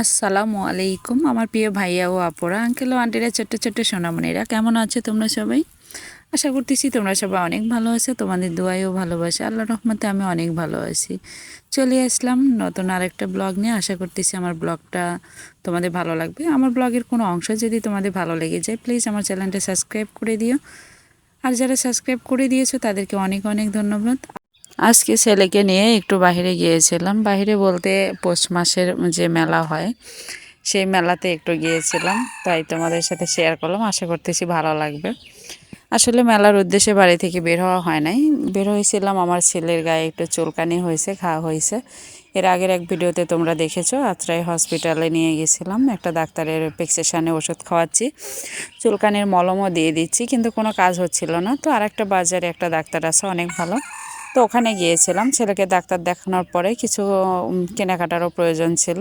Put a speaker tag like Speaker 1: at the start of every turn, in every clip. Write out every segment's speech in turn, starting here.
Speaker 1: আসসালামু আলাইকুম, আমার প্রিয় ভাইয়া ও আপুরা, আঙ্কেল ও আন্টিরা, ছোট্ট ছোট্ট সোনামণিরা, কেমন আছে তোমরা সবাই? আশা করতেছি তোমরা সবাই অনেক ভালো আছো, তোমাদের দোয়াইও ভালোবাসে আল্লাহ রহমতে আমি অনেক ভালো আছি। চলে আসলাম নতুন আরেকটা ব্লগ নিয়ে, আশা করতেছি আমার ব্লগটা তোমাদের ভালো লাগবে। আমার ব্লগের কোনো অংশ যদি তোমাদের ভালো লেগে যায় প্লিজ আমার চ্যানেলটা সাবস্ক্রাইব করে দিও। আর যারা সাবস্ক্রাইব করে দিয়েছ, তাদেরকে অনেক অনেক ধন্যবাদ। আজকে ছেলেকে নিয়ে একটু বাইরে গিয়েছিলাম। বাইরে বলতে পৌষ মাসের যে মেলা হয়, সেই মেলাতে একটু গিয়েছিলাম। তাই তোমাদের সাথে শেয়ার করলাম। আশা করতেছি ভালো লাগবে। আসলে মেলার উদ্দেশ্যে বাড়ি থেকে বের হওয়া হয় নাই। বের হয়েছিলাম, আমার ছেলের গায়ে একটু চুলকানি হয়েছে খাওয়া হয়েছে। এর আগের এক ভিডিওতে তোমরা দেখেছ, আত্রাই হসপিটালে নিয়ে গেছিলাম একটা ডাক্তারের প্রেসক্রিপশানে ওষুধ খাওয়াচ্ছি। চুলকানির মলমও দিয়ে দিচ্ছি, কিন্তু কোনো কাজ হচ্ছিল না। তো আরেকটা বাজারে একটা ডাক্তার আছে, অনেক ভালো। তো ওখানে গিয়েছিলাম। ছেলেকে ডাক্তার দেখানোর পরে কিছু কেনাকাটারও প্রয়োজন ছিল।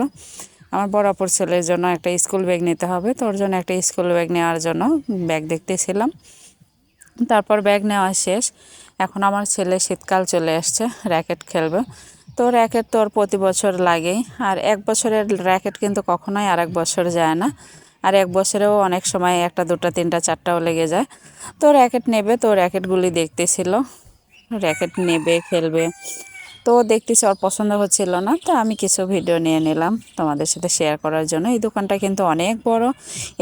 Speaker 1: আমার বড় ছেলের জন্য একটা স্কুল ব্যাগ নিতে হবে। তোর জন্য একটা স্কুল ব্যাগ নেওয়ার জন্য ব্যাগ দেখতেছিলাম। তারপর ব্যাগ নেওয়া শেষ। এখন আমার ছেলে শীতকাল চলে আসছে, র্যাকেট খেলবে। তো র্যাকেট তোর প্রতি বছর লাগেই। আর এক বছরের র্যাকেট কিন্তু কখনোই আর এক বছর যায় না। আর এক বছরেও অনেক সময় একটা, দুটা, তিনটা, চারটাও লেগে যায়। তো র্যাকেট নেবে, তো র্যাকেটগুলি দেখতেছিল। র্যাকেট নেবে, খেলবে। তো দেখতেছি ওর পছন্দ হচ্ছিল না। তো আমি কিছু ভিডিও নিয়ে নিলাম তোমাদের সাথে শেয়ার করার জন্য। এই দোকানটা কিন্তু অনেক বড়।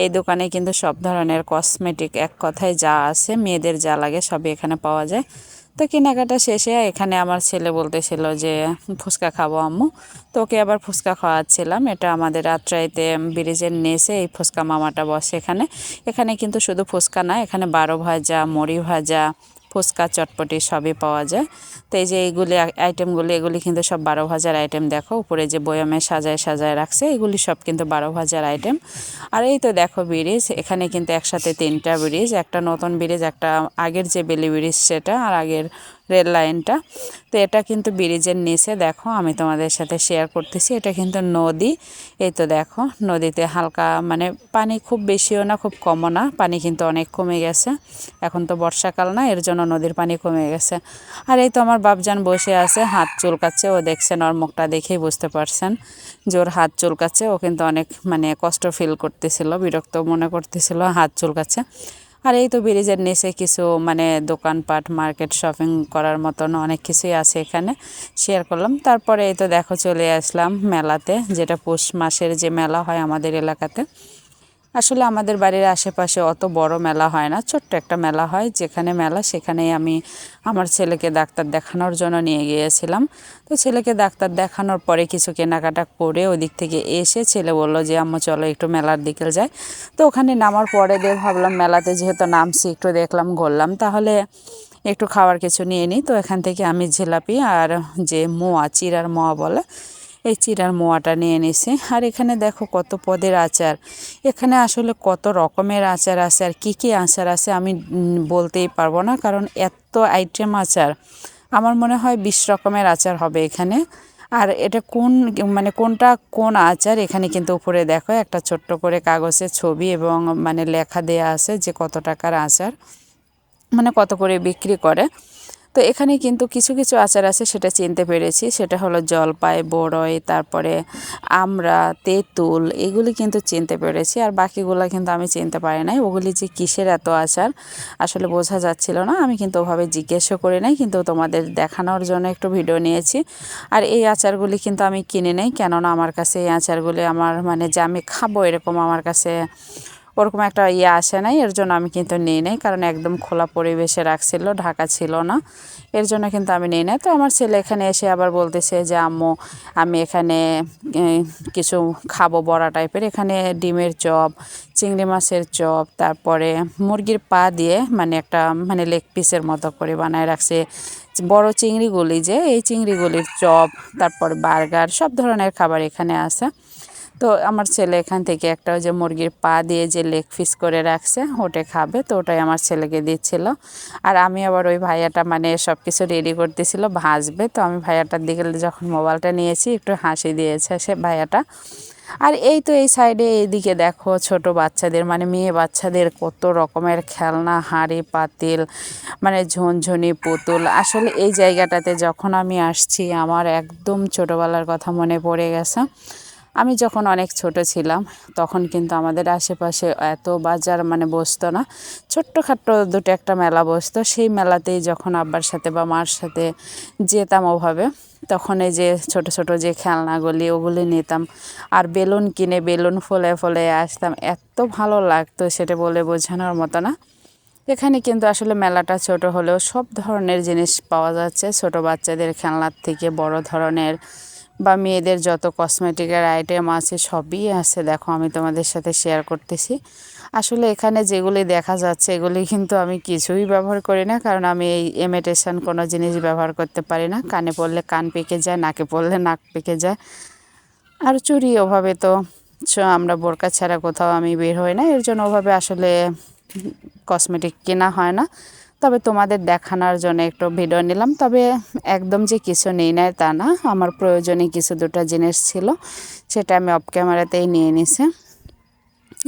Speaker 1: এই দোকানে কিন্তু সব ধরনের কসমেটিক এক কথায় যা আছে, মেয়েদের যা লাগে সবই এখানে পাওয়া যায়। তো কেনাকাটা শেষে এখানে আমার ছেলে বলতেছিল যে, ফুচকা খাব আম্মু। তো ওকে আবার ফুচকা খাওয়াচ্ছিলাম। এটা আমাদের রাত্রাইতে ব্রিজের নেসে এই ফুচকা মামাটা বসে এখানে। এখানে কিন্তু শুধু ফুচকা না, এখানে বারো ভাজা, মুড়ি ভাজা ফুচকা, চটপটি সবই পাওয়া যায়। তো এই যে এইগুলি আইটেমগুলি এগুলি কিন্তু সব বারো ভাজার আইটেম দেখো। উপরে যে বয়ামে সাজায় সাজায় রাখছে, এগুলি সব কিন্তু বারো ভাজার আইটেম আর এই তো দেখো ব্রিজ, এখানে কিন্তু একসাথে তিনটা ব্রিজ, একটা নতুন ব্রিজ, একটা আগের যে বেলি ব্রিজ সেটা, আর আগের রেল লাইনটা। তো এটা কিন্তু ব্রিজের নিচে, দেখো, আমি তোমাদের সাথে শেয়ার করতেছি। এটা কিন্তু নদী। এই তো দেখো, নদীতে হালকা মানে পানি খুব বেশিও না, খুব কমও না। পানি কিন্তু অনেক কমে গেছে। এখন তো বর্ষাকাল না, এর জন্য নদীর পানি কমে গেছে। আর এই তো আমার বাপজান বসে আছে, হাত চুলকাচ্ছে। ও দেখছেন, ওর মুখটা দেখেই বুঝতে পারছেন জোর হাত চুলকাচ্ছে। ও কিন্তু অনেক মানে কষ্ট ফিল করতেছিল, বিরক্ত মনে করতেছিল, হাত চুলকাচ্ছে। আর এই তো ব্রিজের নিচে কিছু মানে দোকানপাট, মার্কেট শপিং করার মতন অনেক কিছুই আছে এখানে শেয়ার করলাম। তারপরে এই তো দেখো চলে আসলাম মেলাতে, যেটা পৌষ মাসের যে মেলা হয় আমাদের এলাকাতে। আসলে আমাদের বাড়ির আশেপাশে অত বড় মেলা হয় না, ছোট্ট একটা মেলা হয়। যেখানে মেলা, সেখানেই আমি আমার ছেলেকে ডাক্তার দেখানোর জন্য নিয়ে গিয়েছিলাম। তো ছেলেকে ডাক্তার দেখানোর পরে কিছু কেনাকাটা করে ওদিক থেকে এসে ছেলে বলল যে, আম্মু, চলো একটু মেলার দিকে যাই। তো ওখানে নামার পরে দিয়ে ভাবলাম মেলাতে যেহেতু নামছি, একটু দেখলাম, ঘুরলাম। তাহলে একটু খাওয়ার কিছু নিয়ে নিই। তো এখান থেকে আমি জিলাপি আর যে মোয়া, চিরার মোয়া বলে এই চিরার মোয়াটা নিয়ে নিছি। আর এখানে দেখো কত পদের আচার। এখানে আসলে কত রকমের আচার আছে আর কী কী আচার আছে আমি বলতেই পারব না। কারণ এত আইটেম আচার। আমার মনে হয় বিশ রকমের আচার হবে এখানে। আর এটা কোন মানে কোনটা কোন আচার এখানে কিন্তু উপরে দেখো একটা ছোট্ট করে কাগজের ছবি এবং মানে লেখা দেয়া আছে যে কত টাকার আচার। মানে কত করে বিক্রি করে। তো এখানে কিন্তু কিছু কিছু আচার আছে সেটা চিনতে পেরেছি। সেটা হলো জলপাই, বড়ই, তারপরে আমরা, তেঁতুল, এগুলি কিন্তু চিনতে পেরেছি। আর বাকিগুলো কিন্তু আমি চিনতে পারি নাই। ওগুলি যে কিসের এত আচার আসলে বোঝা যাচ্ছিল না। আমি কিন্তু ওভাবে জিজ্ঞেসও করি নাই, কিন্তু তোমাদের দেখানোর জন্য একটু ভিডিও নিয়েছি। আর এই আচারগুলি কিন্তু আমি কিনে নেই, কেননা আমার কাছে এই আচারগুলি আমার মানে যে আমি খাব এরকম আমার কাছে ওরকম একটা ইয়ে আসে নাই, এর জন্য আমি কিন্তু নিই নাই, কারণ একদম খোলা পরিবেশে রাখছিল, ঢাকা ছিল না, এর জন্য কিন্তু আমি নিই নাই। তো আমার ছেলে এখানে এসে আবার বলতেছে যে, আম্মু, আমি এখানে কিছু খাব বড়া টাইপের এখানে ডিমের চপ, চিংড়ি মাছের চপ, তারপরে মুরগির পা দিয়ে মানে একটা মানে লেগ পিসের মতো করে বানায় রাখছে। বড় চিংড়িগুলি যে, এই চিংড়িগুলির চপ, তারপর বার্গার, সব ধরনের খাবার এখানে আছে। তো আমার ছেলে এখান থেকে একটা ওই যে মুরগির পা দিয়ে যে লেগ পিস করে রাখছে, ওটা খাবে। তো ওটাই আমার ছেলেকে দিচ্ছিল। আর আমি আবার ওই ভাইয়াটা মানে সব কিছু রেডি করতেছিল, ভাজবে। তো আমি ভাইয়াটার দিকে যখন মোবাইলটা নিয়েছি, একটু হাসি দিয়েছে সে ভাইয়াটা। আর এই তো এই সাইডে এইদিকে দেখো ছোট বাচ্চাদের মানে মেয়ে বাচ্চাদের কত রকমের খেলনা, হাঁড়ি, পাতিল মানে ঝনঝনি পুতুল। আসলে এই জায়গাটাতে যখন আমি আসছি, আমার একদম ছোটোবেলার কথা মনে পড়ে গেছে। আমি যখন অনেক ছোট ছিলাম, তখন কিন্তু আমাদের আশেপাশে এত বাজার মানে বসতো না। ছোট্টখাট্ট দুটো একটা মেলা বসতো। সেই মেলাতেই যখন আব্বার সাথে বা মার সাথে যেতাম ওভাবে, তখন এই যে ছোট ছোট যে খেলনাগুলি, ওগুলি নিতাম। আর বেলুন কিনে বেলুন ফলে ফলে আসতাম। এত ভালো লাগতো সেটা বলে বোঝানোর মতো না। এখানে কিন্তু আসলে মেলাটা ছোট হলেও সব ধরনের জিনিস পাওয়া যাচ্ছে। ছোট বাচ্চাদের খেলনার থেকে বড় ধরনের বা মেয়েদের যত কসমেটিকের আইটেম আছে সবই আছে। দেখো, আমি তোমাদের সাথে শেয়ার করতেছি। আসলে এখানে যেগুলি দেখা যাচ্ছে, এগুলি কিন্তু আমি কিছুই ব্যবহার করি না, কারণ আমি এই ইমিটেশন কোনো জিনিস ব্যবহার করতে পারি না। কানে পড়লে কান পেকে যায়, নাকে পড়লে নাক পেকে যায়। আর চুরি ওভাবে তো আমরা বোরকা ছাড়া কোথাও আমি বের হই না। এর জন্য ওভাবে আসলে কসমেটিক কেনা হয় না। তবে তোমাদের দেখানোর জন্য একটু ভিডিও নিলাম। তবে একদম যে কিছু নেই না তা না, আমার প্রয়োজনে কিছু দুটো জিনিস ছিল, সেটা আমি অফ ক্যামেরাতেই নিয়ে নিছি।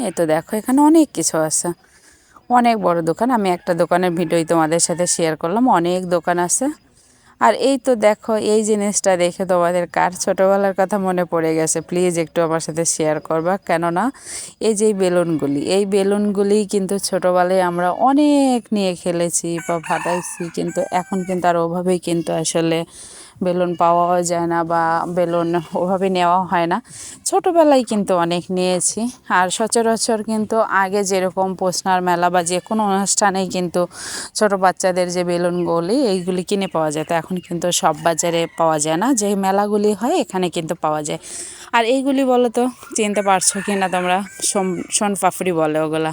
Speaker 1: এই তো দেখো, এখানে অনেক কিছু আছে। অনেক বড় দোকান, আমি একটা দোকানের ভিডিওই তোমাদের সাথে শেয়ার করলাম, অনেক দোকান আছে। আর এই তো দেখো, এই জিনিসটা দেখে তোমাদের কার ছোটোবেলার কথা মনে পড়ে গেছে। প্লিজ একটু আমার সাথে শেয়ার করবা। কেননা এই যে বেলুনগুলি, এই বেলুনগুলি কিন্তু ছোটোবেলায় আমরা অনেক নিয়ে খেলেছি বা ফাটাইছি কিন্তু এখন কিন্তু আর ওভাবেই কিন্তু আসলে বেলুন পাওয়াও যায় না বা বেলুন ওভাবে নেওয়া হয় না। ছোটোবেলায় কিন্তু অনেক নিয়েছি। আর সচরাচর কিন্তু আগে যেরকম পোষনার মেলা বা যে কোনো অনুষ্ঠানেই কিন্তু ছোট বাচ্চাদের যে বেলুনগুলি, এইগুলি কিনে পাওয়া যায় তো এখন কিন্তু সব বাজারে পাওয়া যায় না। যে মেলাগুলি হয়, এখানে কিন্তু পাওয়া যায়। আর এইগুলি বলো তো, চিনতে পারছ কি না তোমরা? সোন সোনপাপড়ি বলে ওগুলা।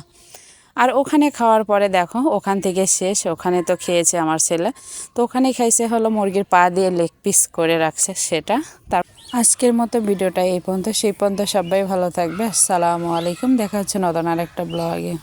Speaker 1: আর ওখানে খাওয়ার পরে দেখো, ওখান থেকে শেষ। ওখানে তো খেয়েছে আমার ছেলে। তো ওখানে খাইছে হলো মুরগির পা দিয়ে লেগ পিস করে রাখছে সেটা। তার আজকের মতো ভিডিওটা এই পর্যন্ত। সেই পর্যন্ত সবাই ভালো থাকবে। আসসালামু আলাইকুম। দেখা হচ্ছে নতুন আর একটা ব্লগে